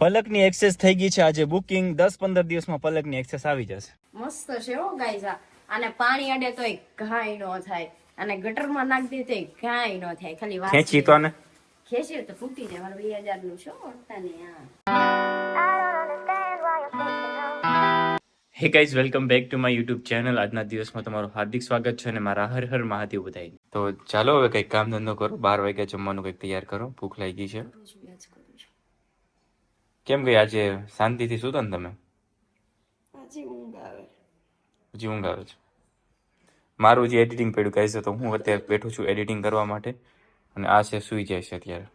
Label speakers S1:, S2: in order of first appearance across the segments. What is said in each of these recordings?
S1: પલકની access થઈ ગઈ છે. આજે બુકિંગ દસ પંદર દિવસમાં પલકની એક્સેસ આવી જશે.
S2: મસ્ત છે હો ગાઈઝ અને પાણી અડે તોય ઘાય ન થાય. અને ગટરમાં નાખી દે તોય ઘાય નો થાય. ખાલી વાત
S1: ખેંચી તો ને
S2: ખેંચી તો ફૂટી જાય મારું બે હજારનું શું મળતા ને હા.
S1: Hey guys welcome back to my YouTube channel આજના દિવસમાં તમારું હાર્દિક સ્વાગત છે અને મારા હર હર મહાદેવ બધાય તો ચાલો હવે કંઈક કામ ધંધો કરો. બાર વાગ્યા જમવાનું કંઈક તૈયાર કરો. ભૂખ લાગી છું. કેમ ગઈ આજે શાંતિથી સુતા ને તમે?
S2: હજી ઊંઘ આવે.
S1: હજી ઊંઘ આવે છે. મારું જે એડિટિંગ પડ્યું કહે છે તો હું અત્યારે બેઠું છું એડિટિંગ કરવા માટે અને આ છે સુઈ જાય છે અત્યારે.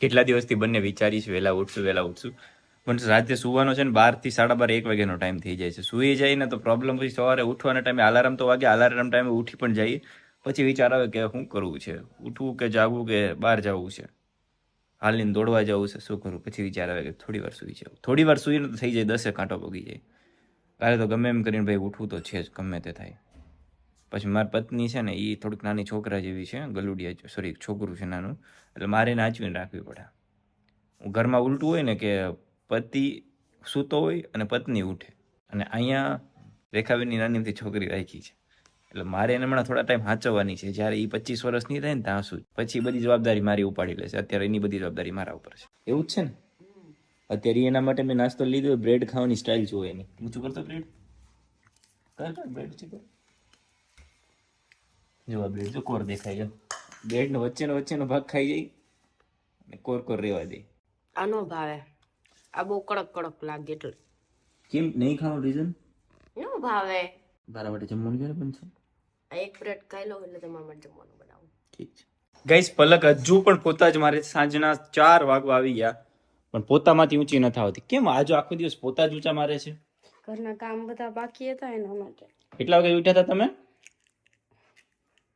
S1: કેટલા દિવસથી બંને વિચારીશ વહેલા ઉઠશું વહેલા ઉઠશું. પણ રાતે સુવાનો છે ને બારથી સાડા બાર એક વાગ્યાનો ટાઈમ થઈ જાય છે. સુઈ જાય ને તો પ્રોબ્લેમ પછી સવારે ઉઠવાના ટાઈમે અલાર્મ તો વાગે અલાર્મ ટાઈમે ઉઠી પણ જઈએ. પછી વિચાર આવે કે શું કરવું છે? ઉઠવું કે જાગવું કે બહાર જવું છે? હાલીને દોડવા જવું છે, શું કરું? પછી વિચાર આવે કે થોડી વાર સુઈ જાઉં. થોડી વાર સુઈને તો થઈ જાય, દસે કાંટો પગી જાય. કાલે તો ગમે એમ કરીને ભાઈ ઉઠવું તો છે જ, ગમે તે થાય. પછી મારી પત્ની છે ને એ થોડીક નાની છોકરા જેવી છે, ગલુડિયા સોરી છોકરું છે નાનું. એટલે મારે નાચવીને રાખવી પડે. ઘરમાં ઉલટું હોય ને કે પતિ સૂતો હોય અને પત્ની ઉઠે. અને અહીંયા રેખાબેનની નાનીમથી છોકરી રાખી છે. એટલે મારે એને હમણાં થોડા ટાઈમ હાચવવાની છે. જ્યારે એ પચીસ વર્ષની થાય ને ત્યાં સુધી. પછી બધી જવાબદારી મારી ઉપાડી લેશે. અત્યારે એની બધી જવાબદારી મારા ઉપર છે. એવું જ છે ને? અત્યારે એના માટે મેં નાસ્તો લીધો બ્રેડ ખાવાની સ્ટાઇલ જોવે એની. ઊંચું કરતો બ્રેડ કર બ્રેડ છે જો બ્રેડ જો કોર દેખાય છે બ્રેડ નો વચ્ચેનો વચ્ચેનો ભાગ ખાઈ જાય અને કોર કોર રેવા દે.
S2: આનો ભાવે. આ બહુ કડક કડક લાગે એટલે.
S1: કેમ? નહીં ખાવાનું રીઝન
S2: નો ભાવે.
S1: મારા માટે જમવાનું ક્યારે બનશે
S2: આ એક પ્લેટ ખાઈ લો એટલે તમારા માટે જમવાનું બનાવું.
S1: ઠીક છે. ગાઈસ પલક હજુ પણ પોતા જ મારે સાંજના ચાર વાગવા આવી ગયા. પણ પોતામાંથી ઊંચી નથી આવતી કેમ આજે આખો દિવસ પોતા જ ઊંચા મારે છે?
S2: ઘરના કામ બધા બાકી હતા એના માટે.
S1: કેટલા વાગે ઉઠ્યા હતા તમે?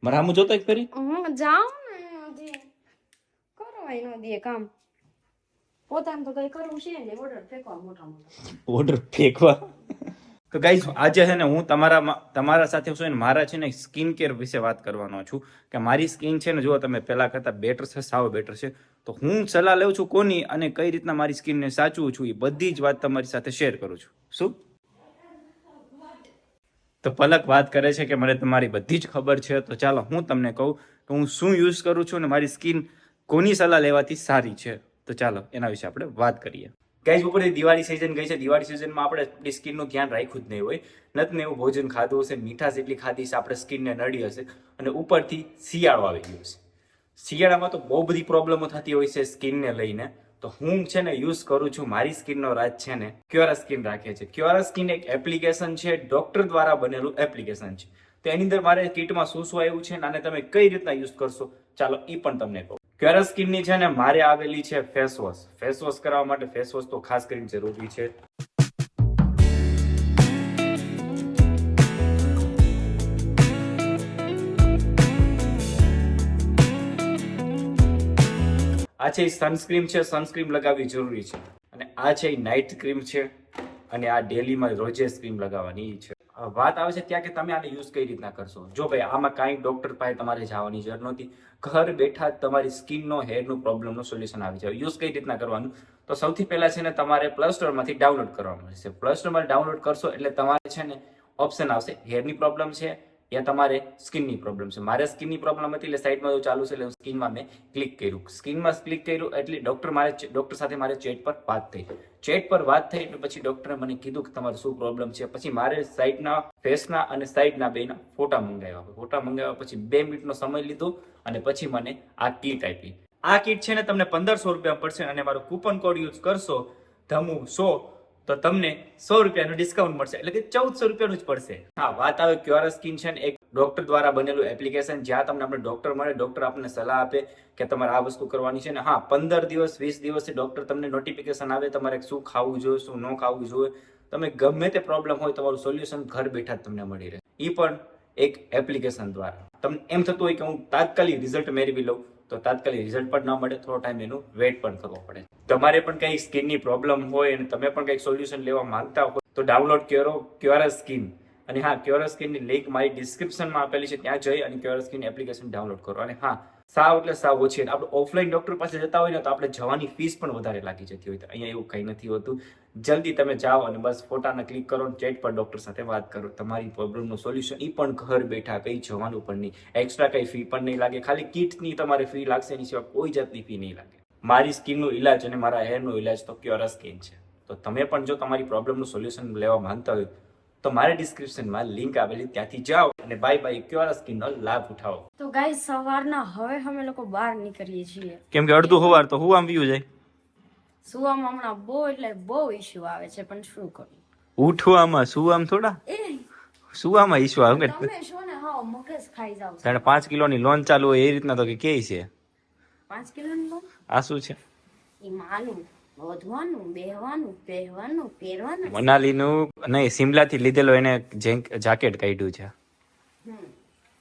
S1: મારા હામું જોતો એક ફેરી?
S2: હું જાઉં ને કરો એનો દે કામ. પોતાને તો કઈ કરવું છે ને ઓર્ડર ફેંકવા મોટા મોટા
S1: ઓર્ડર ફેંકવા? તો ગાઈઝ આજે છે ને હું તમારા તમારા સાથે શું ને મારા છે ને સ્કિન કેર વિશે વાત કરવાનો છું. કે મારી સ્કિન છે ને જો તમે પહેલા કરતાં બેટર છે, સાવ બેટર છે. તો હું સલાહ લઉં છું કોની અને કઈ રીતના મારી સ્કિનને સાચવું છું એ બધી જ વાત તમારી સાથે શેર કરું છું. શું? તો પલક વાત કરે છે કે મને તમારી બધી જ ખબર છે. તો ચાલો હું તમને કહું કે હું શું યુઝ કરું છું અને મારી સ્કિન કોની સલાહ લેવાથી સારી છે. તો ચાલો એના વિશે આપણે વાત કરીએ. ગાઈઝ ઉપર દિવાળી સિઝન ગઈ છે, દિવાળી સિઝનમાં આપણે આપણી સ્કિનનું ધ્યાન રાખ્યું જ નહીં હોય. નથી એવું ભોજન ખાધું હશે, મીઠાશ એટલી ખાધી છે આપણે સ્કિનને નડી હશે અને ઉપરથી શિયાળો આવી ગયો છે. શિયાળામાં તો બહુ બધી પ્રોબ્લેમો થતી હોય છે સ્કિનને લઈને. તો હું છે ને યુઝ કરું છું, મારી સ્કિનનો રાજ છે ને ક્યોરા સ્કિન રાખે છે. ક્યોરા સ્કિન એક એપ્લિકેશન છે ડોક્ટર દ્વારા બનેલું એપ્લિકેશન છે. તો એની અંદર મારે કિટમાં શું શું આવ્યું છે અને તમે કઈ રીતના યુઝ કરશો? ચાલો એ પણ તમને કહું. ક્યોરા સ્કિનની છે ને મારે આવેલી છે ફેસ વોશ ફેસ વોશ કરવા માટે ફેસ વોશ તો ખાસ કરીને જરૂરી છે. આ છે સનસ્ક્રીમ છે સનસ્ક્રીમ લગાવવી જરૂરી છે. અને આ છે નાઇટ ક્રીમ છે. અને આ ડેલીમાં રોજે સ્ક્રીમ લગાવવાની છે. વાત આવે છે ત્યાં કે તમે આને યુઝ કઈ રીતના કરશો? જો ભાઈ આમાં કાંઈ ડોક્ટર પાસે તમારે જવાની જરૂર નથી ઘર બેઠા તમારી સ્કિનનો હેરનું પ્રોબ્લમનો સોલ્યુશન આવી જાય. યુઝ કઈ રીતના કરવાનું? તો સૌથી પહેલાં છે ને તમારે પ્લસ સ્ટોરમાંથી ડાઉનલોડ કરવાનું રહેશે પ્લસ સ્ટોરમાં ડાઉનલોડ કરશો એટલે તમારે છે ને ઓપ્શન આવશે. હેરની પ્રોબ્લેમ છે યા તમારે સ્કિનની પ્રોબ્લેમ છે. મારે સ્કિનની પ્રોબ્લેમ હતી એટલે સાઈડમાં જો ચાલુ છે એટલે સ્કિનમાં મેં ક્લિક કર્યું. સ્કિનમાં ક્લિક કર્યું એટલે ડૉક્ટર મારે ડૉક્ટર સાથે મારે ચેટ પર વાત થઈ. ચેટ પર વાત થઈ એટલે પછી ડૉક્ટરે મને કીધું કે તમારે શું પ્રોબ્લેમ છે. પછી મારે સાઈડના ફેસના અને સાઈડના બેના ફોટા મંગાવ્યા. ફોટા મંગાવ્યા પછી બે મિનિટનો સમય લીધો અને પછી મને આ કીટ આપી. આ કીટ છે ને તમને પંદરસો રૂપિયા પડશે અને મારું કૂપન કોડ યુઝ કરશો, ધમુ સો તો તમને સો રૂપિયાનું ડિસ્કાઉન્ટ મળશે. એટલે કે ચૌદસો રૂપિયાનું જ પડશે. હા, વાત આવે ક્યુઆર સ્કિન છે એક ડોક્ટર દ્વારા બનેલું એપ્લિકેશન જ્યાં તમને આપણે ડોક્ટર મળે ડોક્ટર આપણને સલાહ આપે કે તમારે આ વસ્તુ કરવાની છે ને, હા, પંદર દિવસ, વીસ દિવસે ડોક્ટર તમને નોટિફિકેશન આવે તમારે શું ખાવું જોઈએ, શું ન ખાવું જોઈએ. તમે ગમે તે પ્રોબ્લેમ હોય તમારું સોલ્યુશન ઘર બેઠા જ તમને મળી રહે. એ પણ એક એપ્લિકેશન દ્વારા. તમને એમ થતું હોય કે હું તાત્કાલિક રિઝલ્ટ મેળવી લઉં. તો તાત્કાલિક રિઝલ્ટ પણ ન મળે, થોડો ટાઈમ એનું વેઇટ પણ કરવો પડે. તમારે પણ કંઈ સ્કિનની પ્રોબ્લેમ હોય અને તમે પણ કંઈક સોલ્યુશન લેવા માંગતા હોય તો ડાઉનલોડ કરો ક્યોરા સ્કિન અને હા ક્યોરા સ્કિનની લિંક મારી ડિસ્ક્રિપ્શનમાં આપેલી છે, ત્યાં જઈ અને ક્યોરા સ્કિન એપ્લિકેશન ડાઉનલોડ કરો. અને હા, સાવ એટલે સાવ ઓછી આપણે ઓફલાઈન ડોક્ટર પાસે જતા હોય ને, તો આપણે જવાની ફીસ પણ વધારે લાગી જતી હોય. તો અહીંયા એવું કંઈ નથી હોતું. જલ્દી તમે જાઓ અને બસ ફોટાને ક્લિક કરો ચેટ પર ડોક્ટર સાથે વાત કરો. તમારી પ્રોબ્લેમનું સોલ્યુશન એ પણ ઘર બેઠા કંઈ જવાનું પણ નહીં. એક્સ્ટ્રા કંઈ ફી પણ નહીં લાગે. ખાલી કીટની તમારે ફી લાગશે, એની સિવાય કોઈ જાતની ફી નહીં લાગે. મારી સ્કિનનો ઇલાજ અને મારા હેરનો ઇલાજ તો ક્યોરા સ્કિન છે. તો તમે પણ જો તમારી પ્રોબ્લેમનું સોલ્યુશન લેવા માંગતા હોય તો મારે ડિસ્ક્રિપ્શનમાં લિંક આવેલી ત્યાંથી જાઓ અને બાય બાય ક્યુઆર સ્કિનનો લાભ ઉઠાવો.
S2: તો ગાઈ સવારના હવે અમે લોકો બહાર નીકળીએ છીએ.
S1: કેમ કે અડધું હવાર તો હું આમ વ્યુ જાય?
S2: સુવામાં હમણાં બહુ એટલે બહુ ઇશ્યુ આવે છે પણ શું કરું?
S1: ઉઠવામાં સુવામ થોડા? સુવામાં ઇશ્યુ આવે?
S2: તમે છો ને હા મગજ ખાઈ જાવ.
S1: જાણે પાંચ કિલોની લોન ચાલુ હોય એ રીતના તો કે કે છે?
S2: પાંચ કિલોનું લોન
S1: આ શું છે?
S2: એ માનું. વધવાનું બેહવાનું પહેરવાનું પહેરવાનું.
S1: મનાલીનું નહીં સિમલાથી લીધેલો એને જેક- જાકેટ કાઢ્યું છે.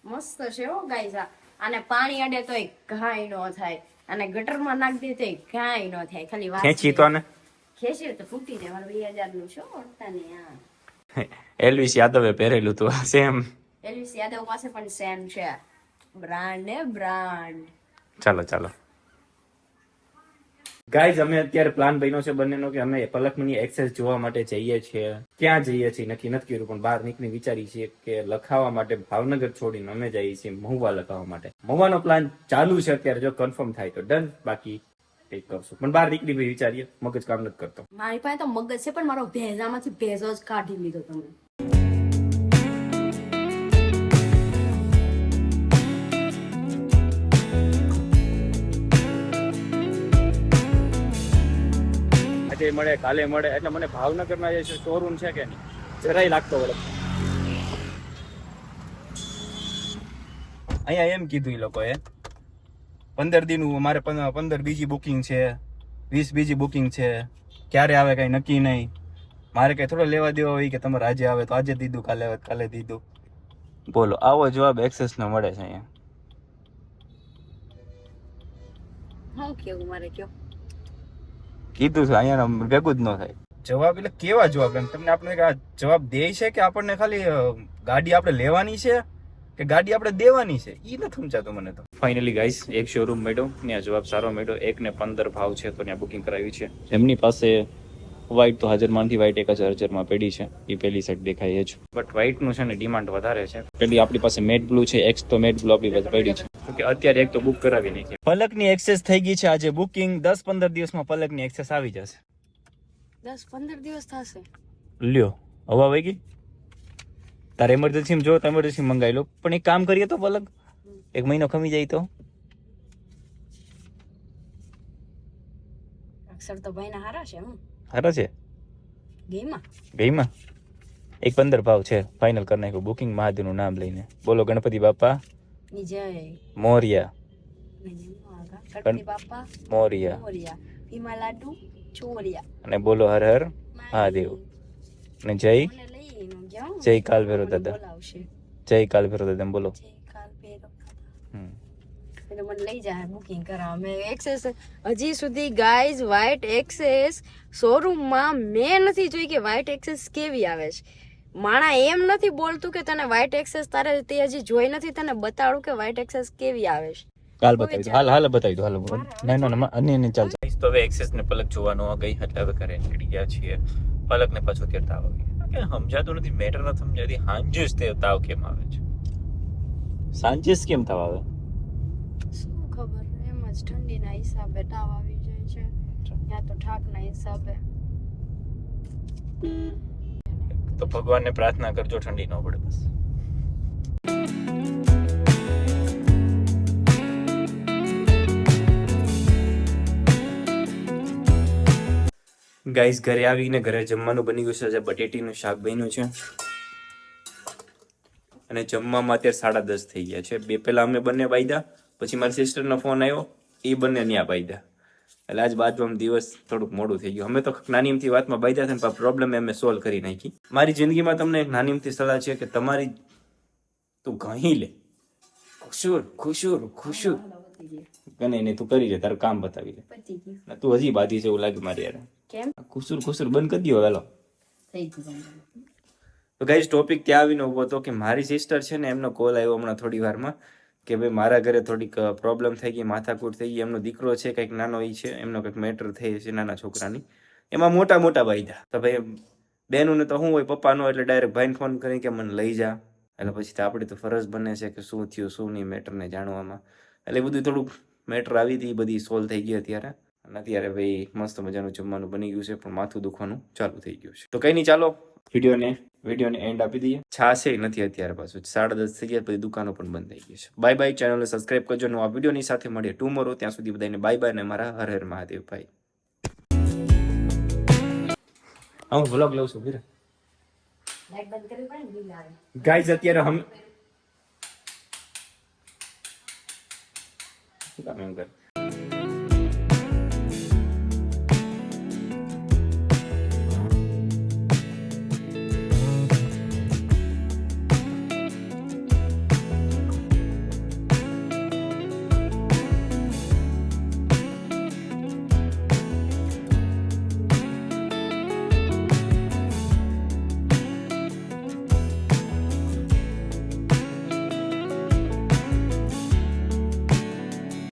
S2: મસ્ત છે હો ગાઈસ આ. અને પાણી અડે તોય ઘાય નો થાય. અને ગટરમાં નાખી દે તોય ઘાય નો થાય. ખાલી વાત
S1: ખેંચી તો ને
S2: ખેંચી તો ફૂટી મારે બે હજારનું છો અડતા ને હા.
S1: એલવિસ યાદવે પહેરેલું હતું સેમ.
S2: એલવીસ યાદવ પાસે પણ સેમ છે. બ્રાન્ડ ને બ્રાન્ડ.
S1: ચાલો ચાલો. ગાઈઝ અમે અત્યારે પ્લાન બન્યો છે બંનેનો કે અમે પલકમની એક્સેસ જોવા માટે જઈએ છીએ. ક્યાં જઈએ છીએ નક્કી નથી કર્યું, પણ બહાર નીકળી વિચારી છીએ કે લખાવા માટે ભાવનગર છોડીને અમે જઈએ છીએ મહુવા લખાવા માટે. મહુવાનો પ્લાન ચાલુ છે અત્યારે, જો કન્ફર્મ થાય તો. ડન બાકી કંઈક કરશું. પણ બહાર નીકળી વિચારીએ, મગજ કામ નથી કરતો.
S2: મારી પાસે તો મગજ છે, પણ મારો ભેજામાંથી ભેજો જ કાઢી લીધો તમે.
S1: આજે મળે કાલે મળે. એટલે મને ભાવનગર જે શોરૂમ છે કે જરાય લાગતો વળે. અહીંયા એમ કીધું એ લોકોએ પંદર દિનનું મારે પંદર બીજી બુકિંગ છે વીસ બીજી બુકિંગ છે ક્યારે આવે કઈ નક્કી નહીં. મારે કઈ થોડો લેવા દેવા હોય કે તમારે આજે આવે તો આજે દીધું કાલે આવે કાલે દીધું. બોલો આવો જવાબ એક્સેસ નો મળે છે અહીંયા.
S2: હું કેવું મારે કયો?
S1: કીધું છે અહીંયા ભેગું જ ન થાય. જવાબ એટલે કેવા જવાબ? એમ તમને આપણે આ જવાબ દે છે કે આપણને ખાલી ગાડી આપણે લેવાની છે કે ગાડી આપણે દેવાની છે? ઈ નથી સમજાતું મને તો. ફાઇનલી ગાઈસ એક શોરૂમ મળ્યો ત્યાં જવાબ સારો મળ્યો એક ને પંદર ભાવ છે તો ત્યાં બુકિંગ કરાવી છે. એમની પાસે વ્હાઈટ તો હાજરમાંથી વ્હાઈટ એક હજાર હજારમાં પેઢી છે. એ પેલી સેટ દેખાય છે બટ વ્હાઇટનું છે ને ડિમાન્ડ વધારે છે. પેલી આપણી પાસે મેટ બ્લુ છે એક્સ તો મેટ બ્લુ આપણી પાસે પેઢી છે. કે અત્યારે એક તો બુક કરાવી નહીં પલકની એક્સેસ થઈ ગઈ છે આજે બુકિંગ દસ પંદર દિવસમાં પલકની એક્સેસ આવી જશે.
S2: દસ પંદર દિવસ થશે.
S1: લ્યો હવા વહી ગઈ? તારે એમરજન્સી જો તો એમરજન્સી મંગાવી લો. પણ એક કામ કરીએ તો પલક. એક મહિનો ખમી જાય તો.
S2: અક્ષર તો ભાઈના હારા છે હું
S1: હારા છે
S2: ગેમમાં?
S1: ગઈમાં એક પંદર ભાવ છે. ફાઇનલ કરી નાખ્યું. બુકિંગ મહાદેવનું નામ લઈને. બોલો ગણપતિ બાપા. મોરિયા. મોરિયા. અને બોલો હર હર મહાદેવ. અને જય? જય કાલ
S2: ભેરો
S1: દાદા જય કાલ ભેરો દાદા બોલો. હમ.
S2: એટલે મને લઈ જાય બુકિંગ કરાવવા મેં એક્સેસ હજી સુધી ગાઈઝ વ્હાઈટ એક્સેસ શોરૂમમાં મેં નથી જોઈ કે વ્હાઈટ એક્સેસ કેવી આવે છે. માણા એમ નથી બોલતું કે તને વ્હાઈટ એક્સેસ તારે તે હજી જોઈ નથી તને બતાડું કે વ્હાઈટ એક્સેસ કેવી આવે છે.
S1: કાલ બતાવી દો હાલ હાલ બતાવી દો હાલ. નહીં નો અન્ય ને ચાલ. તો હવે એક્સેસ ને પલક જોવાનો ગઈ એટલે હવે ઘરે નીકળી ગયા છીએ. પલક ને પાછો તાવ કે સમજાતું નથી મેટર નથી સમજાતી. સાંજે જ તે તાવ કેમ આવે છે? સાંજે કેમ તાવ આવે?
S2: જ ઠંડીના હિસાબે તાવ આવી જાય છે. ત્યાં તો ઠાકના હિસાબે.
S1: તો ભગવાનને પ્રાર્થના કરજો ઠંડી ન પડે બસ. ગાઈસ ઘરે આવીને ઘરે જમવાનું બની ગયું છે. આજે બટેટીનું શાક બન્યું છે. અને જમવામાં અત્યારે સાડા દસ થઈ ગયા છે. બે પહેલાં અમે બંને બાયદા પછી મારી સિસ્ટરનો ફોન આવ્યો. એ બંને ત્યાં બાયદા એટલે આજ બાજવામાં દિવસ થોડુંક મોડું થઈ ગયું. અમે તો નાની વાતમાં બાયદા થઈને પ્રોબ્લેમ અમે સોલ્વ કરી નાખી. મારી જિંદગીમાં તમને એક નાની સલાહ છે કે તમારી તું ઘણી લે. ખુશુર ખુશુર ખુશુર. કને નહીં તું કરી લે તારું કામ બતાવી લે. તું હજી બાધી છે એવું લાગે મારી યાર.
S2: કેમ?
S1: ખુશુર ખુશુર બંધ કરી દો વેલો
S2: થઈ ગયું
S1: તો ગાઈઝ ટોપિક ત્યાં આવીને ઊભો હતો કે મારી સિસ્ટર છે ને એમનો કોલ આવ્યો હમણાં થોડી વારમાં. કે ભાઈ મારા ઘરે થોડીક પ્રોબ્લેમ થઈ ગઈ, માથાકૂટ થઈ ગઈ, એમનો દીકરો છે, કંઈક નાનો એ છે, એમનો કંઈક મેટર થઈ છે, નાના છોકરાની. એમાં મોટા મોટા વાયદા તો ભાઈ બહેનોને તો શું હોય પપ્પાનો એટલે ડાયરેક્ટ ભાઈને ફોન કરી કે મને લઈ જા. એટલે પછી તો આપણી તો ફરજ બને છે કે શું થયું, શું નહીં મેટરને જાણવામાં. એટલે બધું થોડુંક મેટર આવી હતી બધી સોલ્વ થઈ ગઈ અત્યારે. અને અત્યારે ભાઈ મસ્ત મજાનું જમવાનું બની ગયું છે, પણ માથું દુખવાનું ચાલુ થઈ ગયું છે. તો કંઈ નહીં, ચાલો. વિડીયોને વિડીયોને એન્ડ આપી દઈએ. છાશે નથી અત્યારે પાછું. સાડા દસ થઈ ગયા પછી દુકાનો પણ બંધ થઈ ગઈ છે. બાય બાય ચેનલને સબસ્ક્રાઈબ કરજો. આ વિડીયોની સાથે મળીએ ટુમોરો ત્યાં સુધી બધાને બાય બાય અને મારા હર હર મહાદેવ ભાઈ હું વ્લોગ લઉં છું
S2: આવે.
S1: ગાઈઝ અત્યારે હમ શું કામ એમ કર